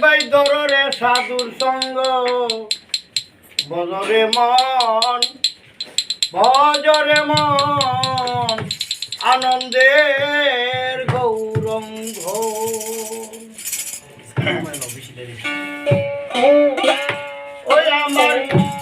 ভাই দরে সাধুর সঙ্গ। বজরে মন ভজরে মন আনন্দের গৌরঙ্গ। ওই আমার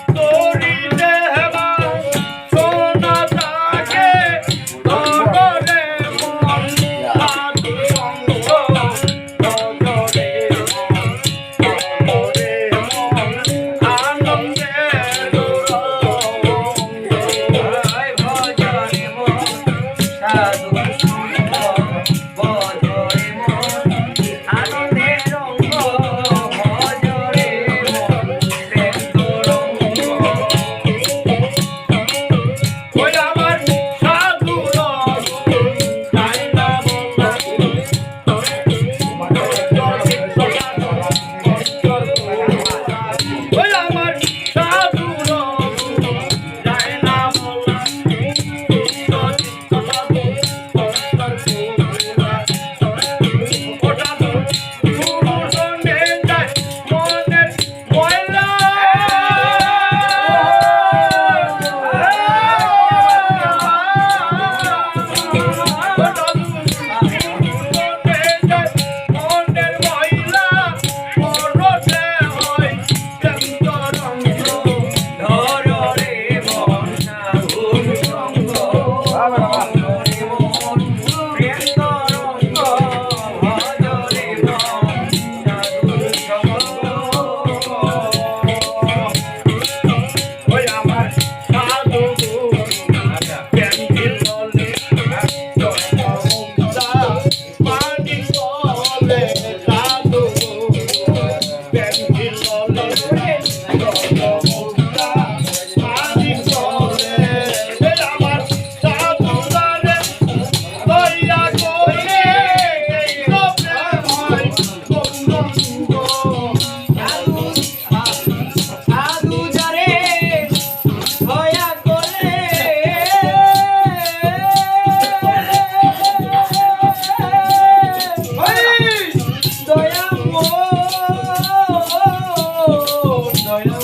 obrigado. Okay.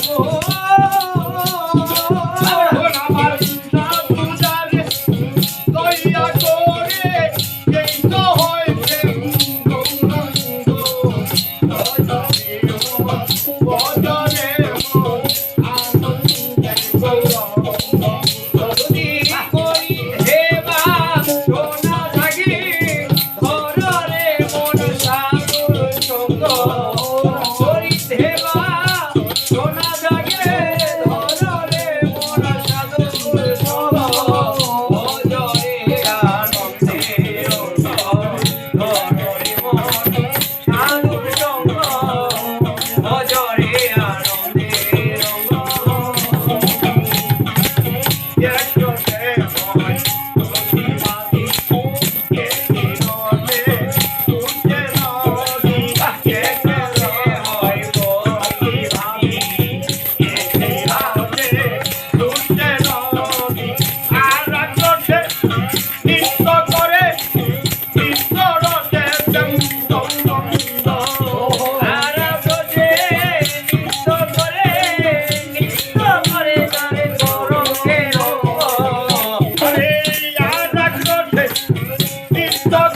Oh,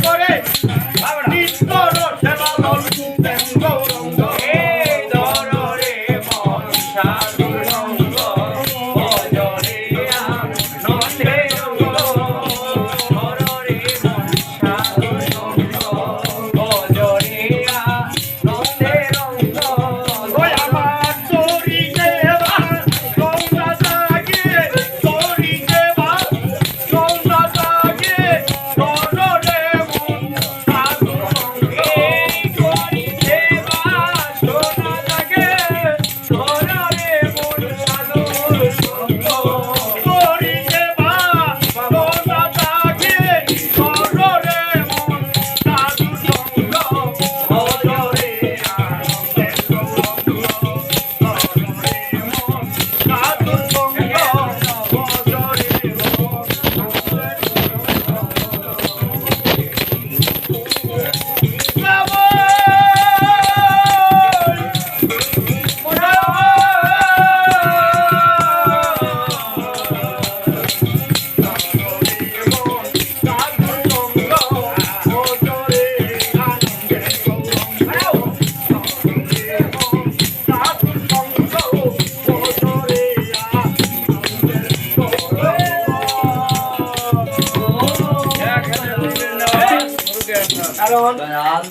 করে কারণ দয়াল